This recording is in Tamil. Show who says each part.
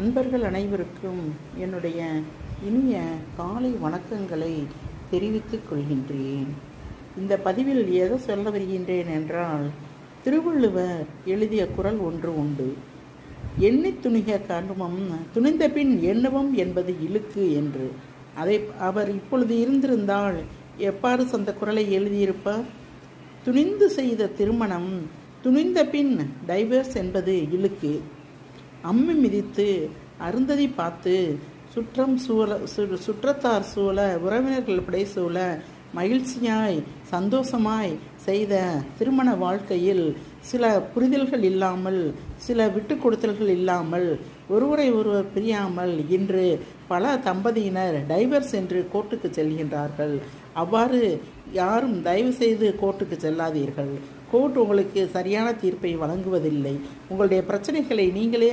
Speaker 1: அன்பர்கள் அனைவருக்கும் என்னுடைய இனிய காலை வணக்கங்களை தெரிவித்துக் கொள்கின்றேன். இந்த பதிவில் எதை சொல்ல வருகின்றேன் என்றால் திருவள்ளுவர் எழுதிய குறள் ஒன்று உண்டு. எண்ணி துணிக கர்மம் துணிந்த பின் எண்ணுவம் என்பது இழுக்கு என்று. அதை அவர் இப்பொழுது இருந்திருந்தால் எப்பாறு சொந்த குரலை எழுதியிருப்பார்? துணிந்து செய்த திருமணம் துணிந்த பின் டைவர்ஸ் என்பது இழுக்கு. அம்மி மிதித்து அருந்ததி பார்த்து சுற்றம் சூழ சு சுற்றத்தார் சூழ உறவினர்கள் படை சூழ மகிழ்ச்சியாய் சந்தோஷமாய் செய்த திருமண வாழ்க்கையில் சில புரிதல்கள் இல்லாமல் சில விட்டு கொடுத்தல்கள் இல்லாமல் ஒருவரை ஒருவர் பிரியாமல் இன்று பல தம்பதியினர் டைவர்ஸ் என்று கோர்ட்டுக்கு செல்கின்றார்கள். அவ்வாறு யாரும் தயவு செய்து கோர்ட்டுக்கு செல்லாதீர்கள். கோர்ட் உங்களுக்கு சரியான தீர்ப்பை வழங்குவதில்லை. உங்களுடைய பிரச்சனைகளை நீங்களே